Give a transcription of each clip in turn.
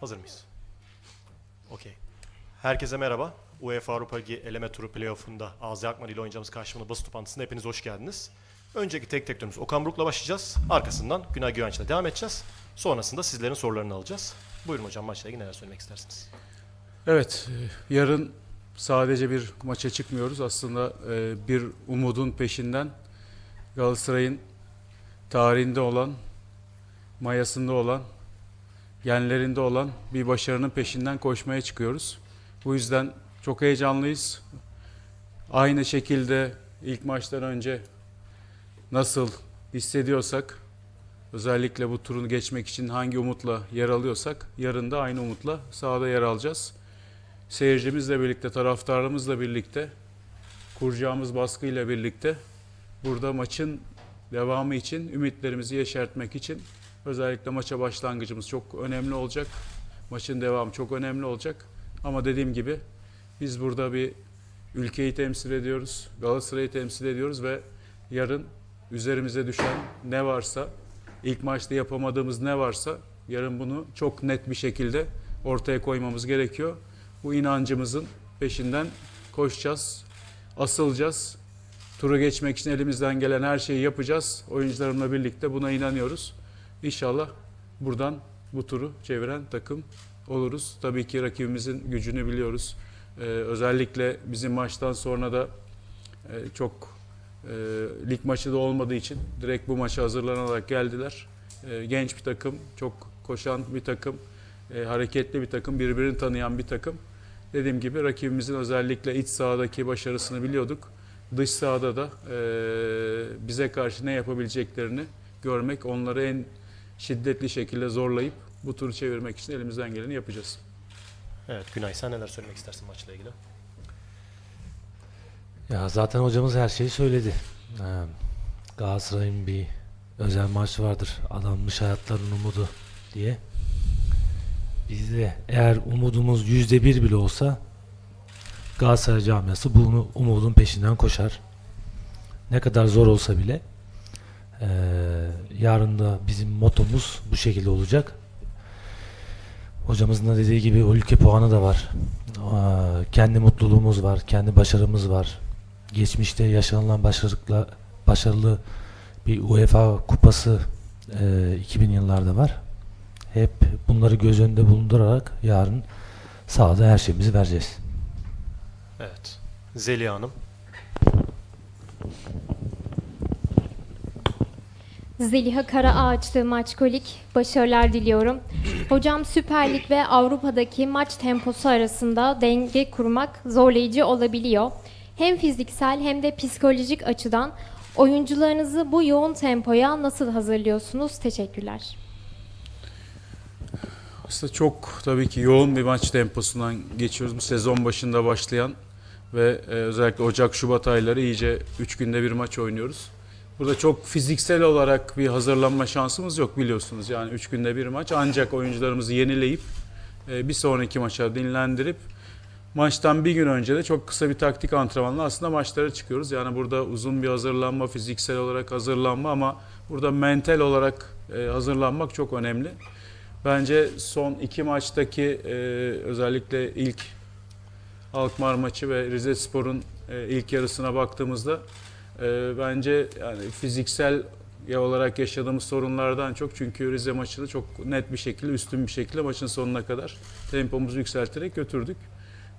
Hazır mıyız? Okey. Herkese merhaba. UEFA Avrupa Ligi eleme turu playoff'unda Azi Akman ile oynayacağımız karşılığında basın toplantısına hepiniz hoş geldiniz. Önceki tek tek turumuz Okan Buruk'la başlayacağız. Arkasından Günay Güvenç'le devam edeceğiz. Sonrasında sizlerin sorularını alacağız. Buyurun hocam maçla ilgili neler söylemek istersiniz? Evet, e, yarın sadece bir maça çıkmıyoruz. Aslında e, bir umudun peşinden Galatasaray'ın tarihinde olan, mayasında olan, genlerinde olan bir başarının peşinden koşmaya çıkıyoruz. Bu yüzden çok heyecanlıyız. Aynı şekilde ilk maçtan önce nasıl hissediyorsak, özellikle bu turunu geçmek için hangi umutla yer alıyorsak, yarın da aynı umutla sahada yer alacağız seyircimizle birlikte, taraftarımızla birlikte, kuracağımız baskıyla birlikte burada maçın devamı için, ümitlerimizi yeşertmek için özellikle maça başlangıcımız çok önemli olacak. Maçın devamı çok önemli olacak. Ama dediğim gibi biz burada bir ülkeyi temsil ediyoruz, Galatasaray'ı temsil ediyoruz ve yarın üzerimize düşen ne varsa, ilk maçta yapamadığımız ne varsa yarın bunu çok net bir şekilde ortaya koymamız gerekiyor bu inancımızın peşinden koşacağız, asılacağız. Turu geçmek için elimizden gelen her şeyi yapacağız. Oyuncularımla birlikte buna inanıyoruz. İnşallah buradan bu turu çeviren takım oluruz. Tabii ki rakibimizin gücünü biliyoruz. Ee, özellikle bizim maçtan sonra da e, çok e, lig maçı da olmadığı için direkt bu maça hazırlanarak geldiler. E, genç bir takım, çok koşan bir takım, e, hareketli bir takım, birbirini tanıyan bir takım. Dediğim gibi rakibimizin özellikle iç sahadaki başarısını biliyorduk. Dış sahada da e, bize karşı ne yapabileceklerini görmek, onları en şiddetli şekilde zorlayıp bu turu çevirmek için elimizden geleni yapacağız. Evet Günay sen neler söylemek istersin maçla ilgili? Ya zaten hocamız her şeyi söyledi. Ee, Galatasaray'ın bir özel maç vardır. Adanmış hayatların umudu diye. Biz de eğer umudumuz yüzde bir bile olsa Galatasaray camiası bunu umudun peşinden koşar. Ne kadar zor olsa bile ee, yarın da bizim motomuz bu şekilde olacak. Hocamızın da dediği gibi o ülke puanı da var. Aa, kendi mutluluğumuz var, kendi başarımız var. Geçmişte yaşanılan başarılıkla başarılı bir UEFA kupası e, 2000 yıllarda var. Hep bunları göz önünde bulundurarak yarın sahada her şeyimizi vereceğiz. Evet. Zeliha Hanım. Zeliha Karaağaçlı Maçkolik başarılar diliyorum. Hocam Süper Lig ve Avrupa'daki maç temposu arasında denge kurmak zorlayıcı olabiliyor. Hem fiziksel hem de psikolojik açıdan oyuncularınızı bu yoğun tempoya nasıl hazırlıyorsunuz? Teşekkürler. Aslında çok tabii ki yoğun bir maç temposundan geçiyoruz. Bu sezon başında başlayan ve e, özellikle Ocak-Şubat ayları iyice 3 günde bir maç oynuyoruz. Burada çok fiziksel olarak bir hazırlanma şansımız yok biliyorsunuz. Yani 3 günde bir maç ancak oyuncularımızı yenileyip e, bir sonraki maça dinlendirip maçtan bir gün önce de çok kısa bir taktik antrenmanla aslında maçlara çıkıyoruz. Yani burada uzun bir hazırlanma, fiziksel olarak hazırlanma ama burada mental olarak e, hazırlanmak çok önemli. Bence son iki maçtaki e, özellikle ilk Alkmaar maçı ve Rize Spor'un ilk yarısına baktığımızda e, bence yani fiziksel ya olarak yaşadığımız sorunlardan çok çünkü Rize maçını çok net bir şekilde üstün bir şekilde maçın sonuna kadar tempomuzu yükselterek götürdük.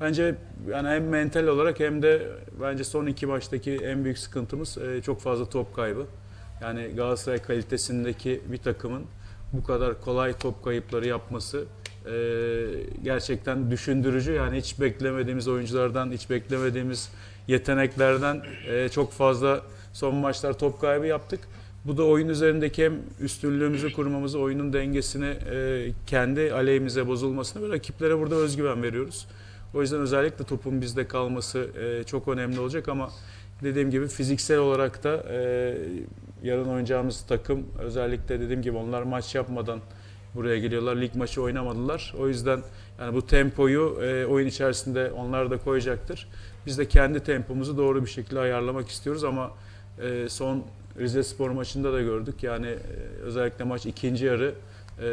Bence yani hem mental olarak hem de bence son iki maçtaki en büyük sıkıntımız e, çok fazla top kaybı. Yani Galatasaray kalitesindeki bir takımın bu kadar kolay top kayıpları yapması e, gerçekten düşündürücü. Yani hiç beklemediğimiz oyunculardan, hiç beklemediğimiz yeteneklerden e, çok fazla son maçlar top kaybı yaptık. Bu da oyun üzerindeki hem üstünlüğümüzü kurmamızı, oyunun dengesini e, kendi aleyhimize bozulmasını ve rakiplere burada özgüven veriyoruz. O yüzden özellikle topun bizde kalması e, çok önemli olacak ama dediğim gibi fiziksel olarak da e, yarın oynayacağımız takım özellikle dediğim gibi onlar maç yapmadan buraya geliyorlar. Lig maçı oynamadılar. O yüzden yani bu tempoyu e, oyun içerisinde onlar da koyacaktır. Biz de kendi tempomuzu doğru bir şekilde ayarlamak istiyoruz ama e, son Rize Spor maçında da gördük. Yani e, özellikle maç ikinci yarı e,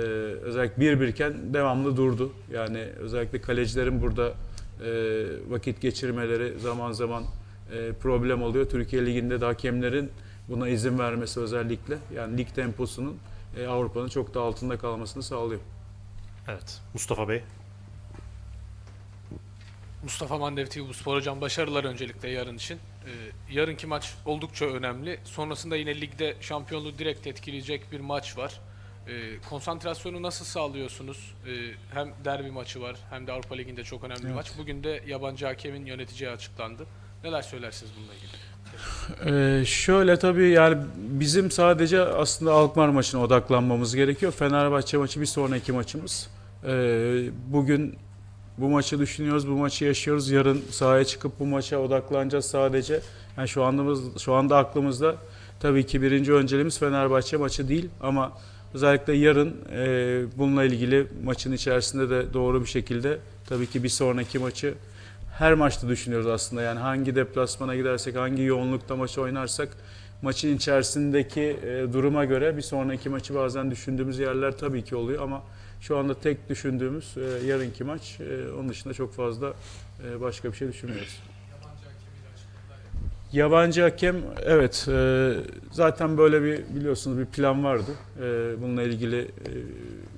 özellikle bir birken devamlı durdu. Yani özellikle kalecilerin burada e, vakit geçirmeleri zaman zaman e, problem oluyor. Türkiye Ligi'nde de hakemlerin buna izin vermesi özellikle yani lig temposunun e, Avrupa'nın çok da altında kalmasını sağlıyor. Evet. Mustafa Bey. Mustafa Mandev TV bu spor hocam başarılar öncelikle yarın için. Ee, yarınki maç oldukça önemli. Sonrasında yine ligde şampiyonluğu direkt etkileyecek bir maç var. Ee, konsantrasyonu nasıl sağlıyorsunuz? Ee, hem derbi maçı var hem de Avrupa Ligi'nde çok önemli bir Evet. maç. Bugün de yabancı hakemin yöneteceği açıklandı. Neler söylersiniz bununla ilgili? Ee, şöyle tabii yani bizim sadece aslında Alkmaar maçına odaklanmamız gerekiyor. Fenerbahçe maçı bir sonraki maçımız. Ee, bugün bu maçı düşünüyoruz, bu maçı yaşıyoruz. Yarın sahaya çıkıp bu maça odaklanacağız sadece. Yani şu andımız şu anda aklımızda tabii ki birinci önceliğimiz Fenerbahçe maçı değil ama özellikle yarın e, bununla ilgili maçın içerisinde de doğru bir şekilde tabii ki bir sonraki maçı her maçta düşünüyoruz aslında. Yani hangi deplasmana gidersek, hangi yoğunlukta maçı oynarsak maçın içerisindeki e, duruma göre bir sonraki maçı bazen düşündüğümüz yerler tabii ki oluyor ama şu anda tek düşündüğümüz e, yarınki maç. E, onun dışında çok fazla e, başka bir şey düşünmüyoruz. Yabancı hakem evet e, zaten böyle bir biliyorsunuz bir plan vardı. E, bununla ilgili e,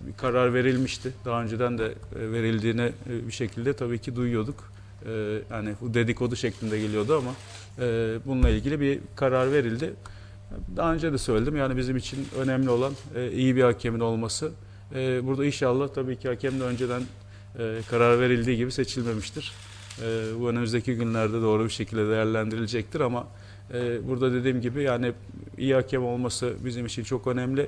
bir karar verilmişti. Daha önceden de e, verildiğine e, bir şekilde tabii ki duyuyorduk. E, yani bu dedikodu şeklinde geliyordu ama e, bununla ilgili bir karar verildi. Daha önce de söyledim yani bizim için önemli olan e, iyi bir hakemin olması. E, burada inşallah tabii ki hakem de önceden e, karar verildiği gibi seçilmemiştir. E, bu önümüzdeki günlerde doğru bir şekilde değerlendirilecektir ama e, burada dediğim gibi yani iyi hakem olması bizim için çok önemli.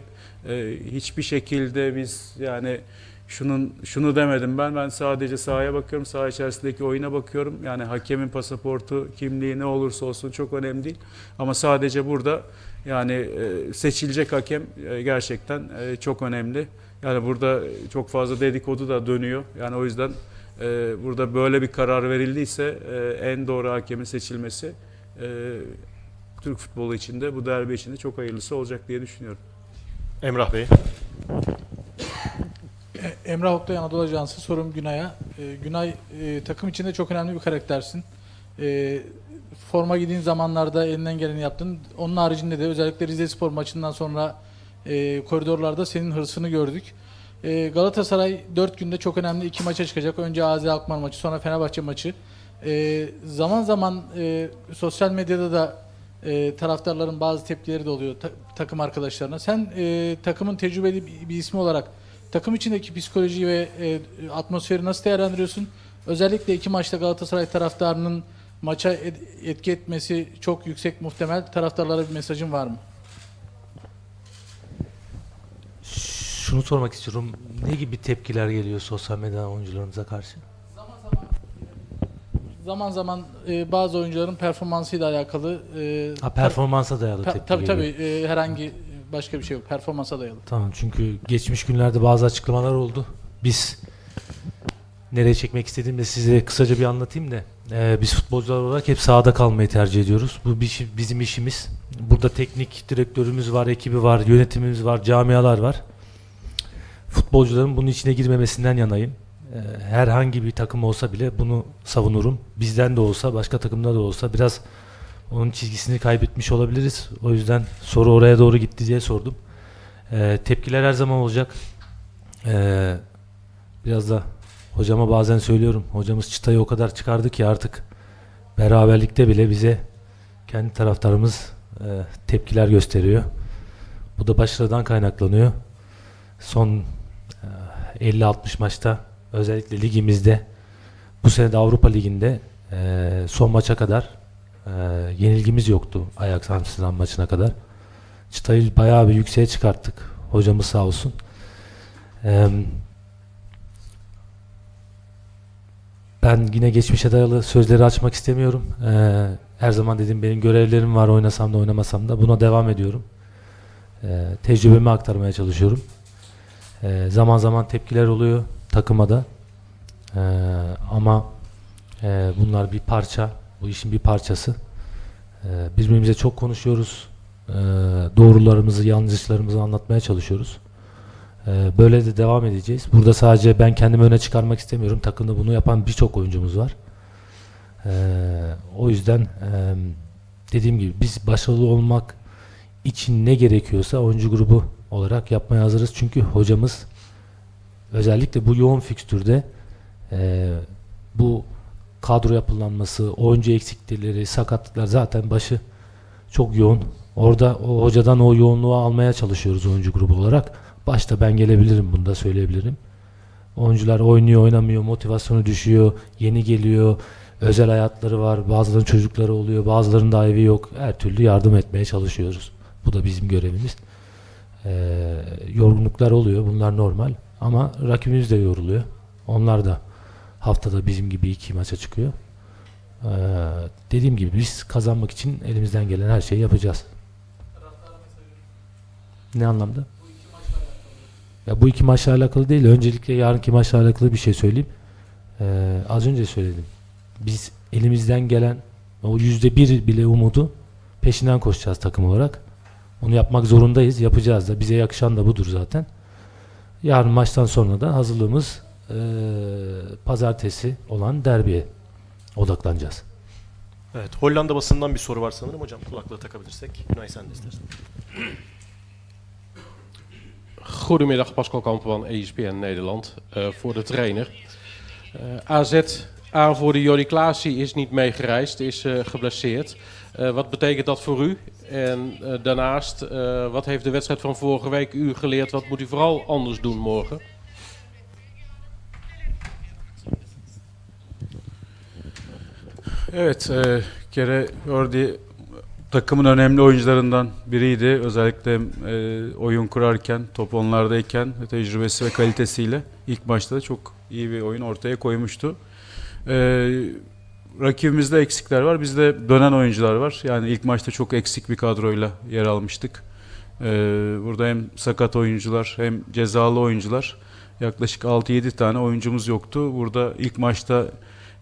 E, hiçbir şekilde biz yani şunun şunu demedim ben ben sadece sahaya bakıyorum saha içerisindeki oyuna bakıyorum yani hakemin pasaportu kimliği ne olursa olsun çok önemli değil ama sadece burada yani e, seçilecek hakem gerçekten çok önemli yani burada çok fazla dedikodu da dönüyor yani o yüzden e, burada böyle bir karar verildiyse e, en doğru hakemin seçilmesi e, Türk futbolu içinde bu derbi içinde çok hayırlısı olacak diye düşünüyorum. Emrah Bey. E, Emrah Oktay Anadolu Ajansı sorum Günay'a. E, Günay e, takım içinde çok önemli bir karaktersin. E, forma giydiğin zamanlarda elinden geleni yaptın. Onun haricinde de özellikle Rize Spor maçından sonra e, koridorlarda senin hırsını gördük. E, Galatasaray 4 günde çok önemli iki maça çıkacak. Önce AZ Alkmaar maçı sonra Fenerbahçe maçı. E, zaman zaman e, sosyal medyada da e, taraftarların bazı tepkileri de oluyor ta- takım arkadaşlarına. Sen e, takımın tecrübeli bir, bir ismi olarak takım içindeki psikolojiyi ve e, atmosferi nasıl değerlendiriyorsun? Özellikle iki maçta Galatasaray taraftarının maça et- etki etmesi çok yüksek muhtemel. Taraftarlara bir mesajın var mı? Şunu sormak istiyorum. Ne gibi tepkiler geliyor sosyal medya oyuncularınıza karşı? Zaman zaman e, bazı oyuncuların performansıyla alakalı e, Ha, performansa dayalı per- tepki tabii geliyor. tabii e, herhangi başka bir şey yok. Performansa dayalı. Tamam çünkü geçmiş günlerde bazı açıklamalar oldu. Biz nereye çekmek istediğimde size kısaca bir anlatayım da. Ee, biz futbolcular olarak hep sahada kalmayı tercih ediyoruz. Bu bir- bizim işimiz. Burada teknik direktörümüz var, ekibi var, yönetimimiz var, camialar var. Futbolcuların bunun içine girmemesinden yanayım. Ee, herhangi bir takım olsa bile bunu savunurum. Bizden de olsa, başka takımda da olsa biraz onun çizgisini kaybetmiş olabiliriz. O yüzden soru oraya doğru gitti diye sordum. Ee, tepkiler her zaman olacak. Ee, biraz da hocama bazen söylüyorum. Hocamız çıtayı o kadar çıkardı ki artık beraberlikte bile bize kendi taraftarımız e, tepkiler gösteriyor. Bu da başarıdan kaynaklanıyor. Son e, 50-60 maçta özellikle ligimizde bu sene de Avrupa Ligi'nde e, son maça kadar e, yenilgimiz yoktu Ajax Amsterdam maçına kadar. Çıtayı bayağı bir yükseğe çıkarttık. Hocamız sağ olsun. Eee, ben yine geçmişe dayalı sözleri açmak istemiyorum. Eee, her zaman dedim benim görevlerim var oynasam da oynamasam da buna devam ediyorum. Eee, tecrübemi aktarmaya çalışıyorum. Eee, zaman zaman tepkiler oluyor takıma da. Eee, ama eee, bunlar bir parça, bu işin bir parçası. Eee, birbirimize çok konuşuyoruz. Eee, doğrularımızı, yanlışlarımızı anlatmaya çalışıyoruz. Ee, böyle de devam edeceğiz. Burada sadece ben kendimi öne çıkarmak istemiyorum. Takımda bunu yapan birçok oyuncumuz var. Ee, o yüzden e, dediğim gibi biz başarılı olmak için ne gerekiyorsa oyuncu grubu olarak yapmaya hazırız. Çünkü hocamız özellikle bu yoğun fikstürde e, bu kadro yapılanması, oyuncu eksiklikleri, sakatlıklar zaten başı çok yoğun. Orada o hocadan o yoğunluğu almaya çalışıyoruz oyuncu grubu olarak. Başta ben gelebilirim bunu da söyleyebilirim. Oyuncular oynuyor, oynamıyor, motivasyonu düşüyor, yeni geliyor, özel hayatları var, bazılarının çocukları oluyor, bazılarının da evi yok. Her türlü yardım etmeye çalışıyoruz. Bu da bizim görevimiz. Ee, yorgunluklar oluyor, bunlar normal. Ama rakibimiz de yoruluyor. Onlar da haftada bizim gibi iki maça çıkıyor. Ee, dediğim gibi biz kazanmak için elimizden gelen her şeyi yapacağız. Ne anlamda? Ya bu iki maçla alakalı değil. Öncelikle yarınki maçla alakalı bir şey söyleyeyim. Ee, az önce söyledim. Biz elimizden gelen o yüzde bir bile umudu peşinden koşacağız takım olarak. Onu yapmak zorundayız. Yapacağız da. Bize yakışan da budur zaten. Yarın maçtan sonra da hazırlığımız eee, pazartesi olan derbiye odaklanacağız. Evet, Hollanda basından bir soru var sanırım. Hocam kulaklığı takabilirsek. Günay sen de istersen. Goedemiddag, Pascal Kamperman, ESPN Nederland. Eh, voor de trainer. Eh, AZ aanvoerder Jordi Klaasie is niet meegereisd, is eh, geblesseerd. Eh, wat betekent dat voor u? En eh, daarnaast, eh, wat heeft de wedstrijd van vorige week u geleerd? Wat moet u vooral anders doen morgen? Evet, e, kere Jordi takımın önemli oyuncularından biriydi. Özellikle e, oyun kurarken, top onlardayken tecrübesi ve kalitesiyle ilk maçta da çok iyi bir oyun ortaya koymuştu. E, rakibimizde eksikler var, bizde dönen oyuncular var. Yani ilk maçta çok eksik bir kadroyla yer almıştık. E, burada hem sakat oyuncular hem cezalı oyuncular yaklaşık 6-7 tane oyuncumuz yoktu. Burada ilk maçta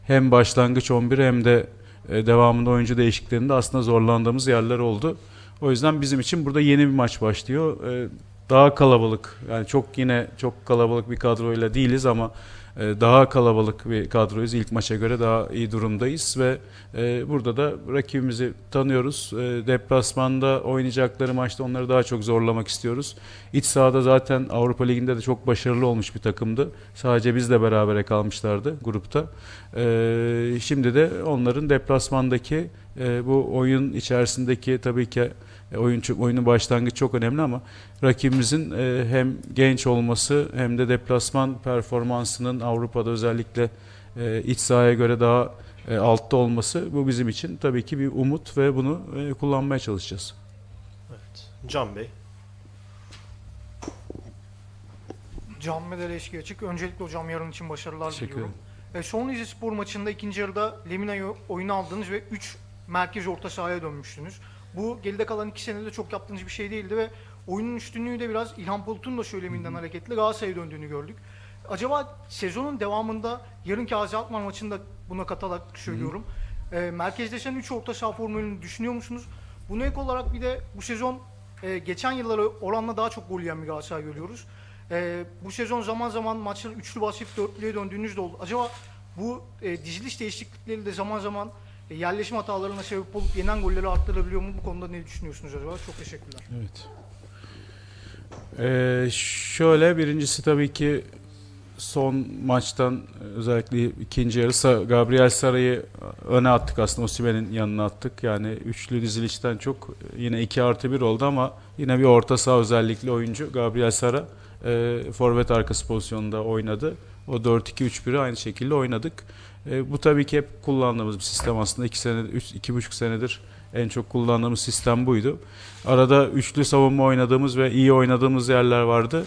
hem başlangıç 11 hem de e, devamında oyuncu değişikliklerinde aslında zorlandığımız yerler oldu. O yüzden bizim için burada yeni bir maç başlıyor. E, Daha kalabalık yani çok yine çok kalabalık bir kadroyla değiliz ama daha kalabalık bir kadroyuz. İlk maça göre daha iyi durumdayız ve e, burada da rakibimizi tanıyoruz. E, Deplasmanda oynayacakları maçta onları daha çok zorlamak istiyoruz. İç sahada zaten Avrupa Ligi'nde de çok başarılı olmuş bir takımdı. Sadece bizle berabere kalmışlardı grupta. Ee, şimdi de onların deplasmandaki e, bu oyun içerisindeki tabii ki e, oyun oyunun başlangıcı çok önemli ama rakibimizin e, hem genç olması hem de deplasman performansının Avrupa'da özellikle e, iç sahaya göre daha e, altta olması bu bizim için tabii ki bir umut ve bunu e, kullanmaya çalışacağız. Evet. Can Bey. Can Medel eşki açık. Öncelikle hocam yarın için başarılar Teşekkür diliyorum. E, son Rize Spor maçında ikinci yarıda Lemina'yı oyuna aldınız ve 3 merkez orta sahaya dönmüştünüz. Bu geride kalan iki senede çok yaptığınız bir şey değildi ve oyunun üstünlüğü de biraz İlhan Bulut'un da söyleminden hareketle Galatasaray'a döndüğünü gördük. Acaba sezonun devamında yarınki Azi Alkmaar maçında buna katarak söylüyorum. E, merkezleşen 3 orta saha formülünü düşünüyor musunuz? Buna ek olarak bir de bu sezon e, geçen yıllara oranla daha çok gol yiyen bir Galatasaray görüyoruz. Ee, bu sezon zaman zaman maçları üçlü basıp dörtlüye döndüğünüz de oldu. Acaba bu e, diziliş değişiklikleri de zaman zaman e, yerleşim hatalarına sebep olup yenen golleri arttırabiliyor mu? Bu konuda ne düşünüyorsunuz acaba? Çok teşekkürler. Evet. Ee, şöyle birincisi tabii ki son maçtan özellikle ikinci yarı Gabriel Saray'ı öne attık aslında Osimhen'in yanına attık. Yani üçlü dizilişten çok yine 2 artı 1 oldu ama yine bir orta saha özellikle oyuncu Gabriel Sara e, forvet arkası pozisyonunda oynadı. O 4-2-3-1'i aynı şekilde oynadık. E, bu tabii ki hep kullandığımız bir sistem aslında. 2 sene, 3, 2,5 senedir en çok kullandığımız sistem buydu. Arada üçlü savunma oynadığımız ve iyi oynadığımız yerler vardı.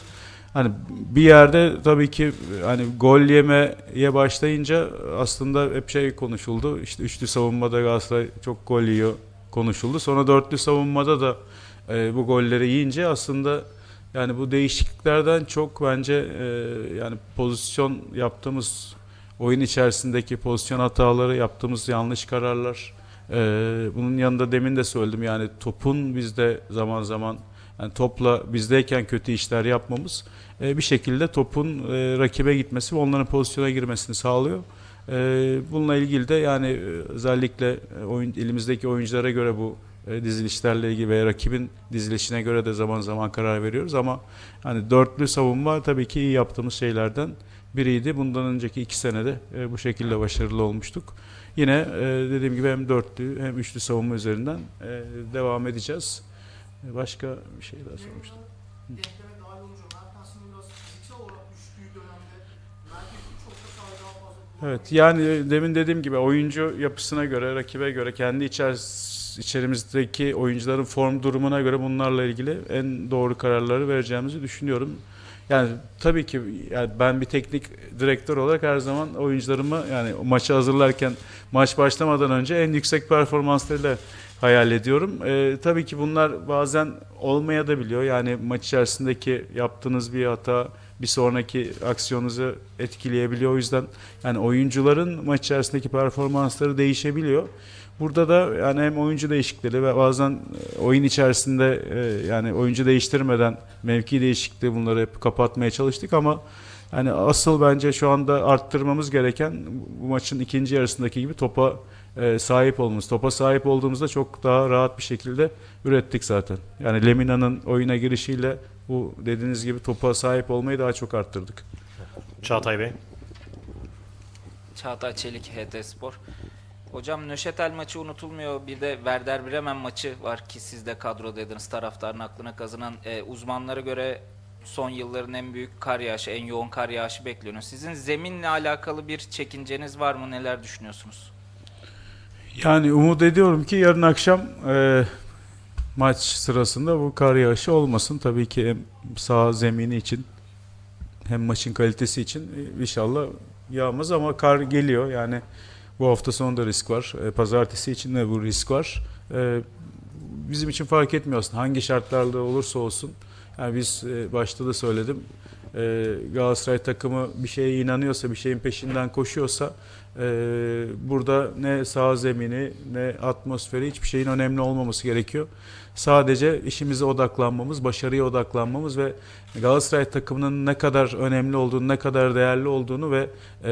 Hani bir yerde tabii ki hani gol yemeye başlayınca aslında hep şey konuşuldu. İşte üçlü savunmada Galatasaray çok gol yiyor konuşuldu. Sonra dörtlü savunmada da e, bu golleri yiyince aslında yani bu değişikliklerden çok bence e, yani pozisyon yaptığımız oyun içerisindeki pozisyon hataları, yaptığımız yanlış kararlar. e, bunun yanında demin de söyledim yani topun bizde zaman zaman yani topla bizdeyken kötü işler yapmamız e, bir şekilde topun e, rakibe gitmesi ve onların pozisyona girmesini sağlıyor. E, bununla ilgili de yani e, özellikle e, oyun, elimizdeki oyunculara göre bu e, dizilişlerle ilgili ve rakibin dizilişine göre de zaman zaman karar veriyoruz ama hani dörtlü savunma tabii ki iyi yaptığımız şeylerden biriydi. Bundan önceki iki senede e, bu şekilde başarılı olmuştuk. Yine e, dediğim gibi hem dörtlü hem üçlü savunma üzerinden e, devam edeceğiz. E, Başka bir şey daha sormuştum. Evet yani demin dediğim gibi oyuncu yapısına göre, rakibe göre, kendi içeris- içerimizdeki oyuncuların form durumuna göre bunlarla ilgili en doğru kararları vereceğimizi düşünüyorum. Yani tabii ki yani ben bir teknik direktör olarak her zaman oyuncularımı yani maçı hazırlarken maç başlamadan önce en yüksek performanslarıyla hayal ediyorum. Ee, tabii ki bunlar bazen olmaya da biliyor. Yani maç içerisindeki yaptığınız bir hata bir sonraki aksiyonunuzu etkileyebiliyor. O yüzden yani oyuncuların maç içerisindeki performansları değişebiliyor. Burada da yani hem oyuncu değişiklikleri ve bazen e, oyun içerisinde e, yani oyuncu değiştirmeden mevki değişikliği bunları hep kapatmaya çalıştık ama yani asıl bence şu anda arttırmamız gereken bu maçın ikinci yarısındaki gibi topa e, sahip olmamız. Topa sahip olduğumuzda çok daha rahat bir şekilde ürettik zaten. Yani Lemina'nın oyuna girişiyle bu dediğiniz gibi topa sahip olmayı daha çok arttırdık. Çağatay Bey. Çağatay Çelik, HT Spor. Hocam Nöşetel maçı unutulmuyor. Bir de Werder Bremen maçı var ki siz de kadrodaydınız. Taraftarın aklına kazınan e, uzmanlara göre son yılların en büyük kar yağışı, en yoğun kar yağışı bekleniyor. Sizin zeminle alakalı bir çekinceniz var mı? Neler düşünüyorsunuz? Yani umut ediyorum ki yarın akşam e, maç sırasında bu kar yağışı olmasın. Tabii ki hem sağ zemini için hem maçın kalitesi için e, inşallah yağmaz ama kar geliyor. Yani bu hafta sonunda risk var. E, pazartesi için de bu risk var. E, bizim için fark etmiyor aslında hangi şartlarda olursa olsun. Yani biz e, başta da söyledim. Galatasaray takımı bir şeye inanıyorsa, bir şeyin peşinden koşuyorsa burada ne sağ zemini ne atmosferi hiçbir şeyin önemli olmaması gerekiyor. Sadece işimize odaklanmamız, başarıya odaklanmamız ve Galatasaray takımının ne kadar önemli olduğunu, ne kadar değerli olduğunu ve e,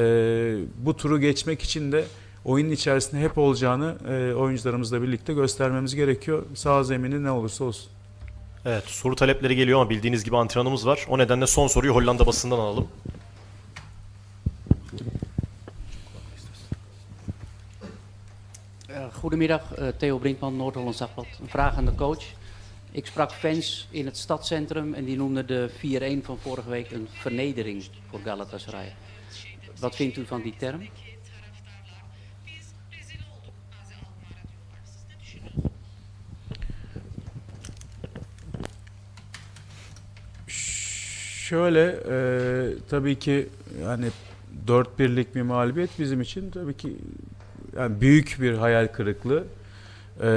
bu turu geçmek için de oyunun içerisinde hep olacağını e, oyuncularımızla birlikte göstermemiz gerekiyor. Sağ zemini ne olursa olsun. Evet soru talepleri geliyor ama bildiğiniz gibi antrenmanımız var. O nedenle son soruyu Hollanda basından alalım. Goedemiddag, eh, Theo Brinkman, Noord-Hollands Dagblad. Een vraag aan de coach. Ik sprak fans in het stadscentrum en die noemden de 4-1 van vorige week een vernedering voor Galatasaray. Wat vindt u van die term? Şöyle e, tabii ki yani 4 birlik bir mağlubiyet bizim için tabii ki yani büyük bir hayal kırıklığı. E,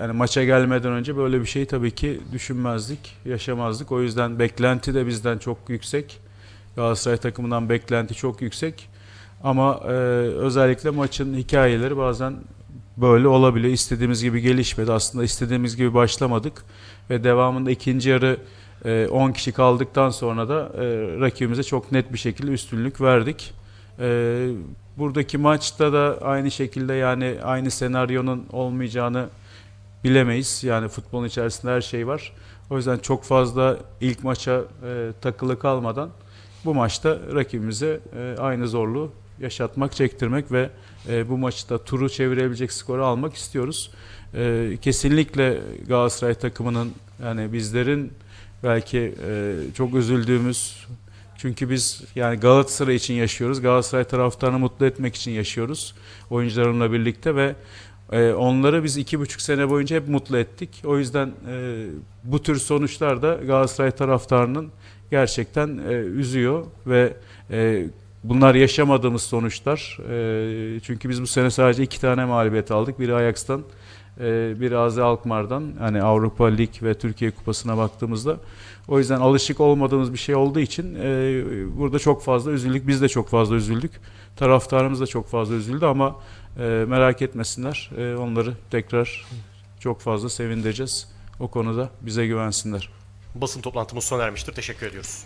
yani maça gelmeden önce böyle bir şey tabii ki düşünmezdik, yaşamazdık. O yüzden beklenti de bizden çok yüksek. Galatasaray takımından beklenti çok yüksek. Ama e, özellikle maçın hikayeleri bazen böyle olabiliyor. İstediğimiz gibi gelişmedi. Aslında istediğimiz gibi başlamadık ve devamında ikinci yarı e, 10 kişi kaldıktan sonra da e, rakibimize çok net bir şekilde üstünlük verdik. E, buradaki maçta da aynı şekilde yani aynı senaryonun olmayacağını bilemeyiz. Yani futbolun içerisinde her şey var. O yüzden çok fazla ilk maça e, takılı kalmadan bu maçta rakibimize e, aynı zorluğu yaşatmak, çektirmek ve e, bu maçta turu çevirebilecek skoru almak istiyoruz. E, kesinlikle Galatasaray takımının yani bizlerin belki e, çok üzüldüğümüz çünkü biz yani Galatasaray için yaşıyoruz. Galatasaray taraftarını mutlu etmek için yaşıyoruz oyuncularımla birlikte ve e, onları biz iki buçuk sene boyunca hep mutlu ettik. O yüzden e, bu tür sonuçlar da Galatasaray taraftarının gerçekten e, üzüyor ve e, bunlar yaşamadığımız sonuçlar. E, çünkü biz bu sene sadece iki tane mağlubiyet aldık. Biri Ajax'tan, e, biri Azi Alkmaar'dan. Hani Avrupa Lig ve Türkiye Kupası'na baktığımızda. O yüzden alışık olmadığımız bir şey olduğu için e, burada çok fazla üzüldük. Biz de çok fazla üzüldük. Taraftarımız da çok fazla üzüldü ama e, merak etmesinler. E, onları tekrar çok fazla sevindireceğiz. O konuda bize güvensinler. Basın toplantımız sona ermiştir. Teşekkür ediyoruz.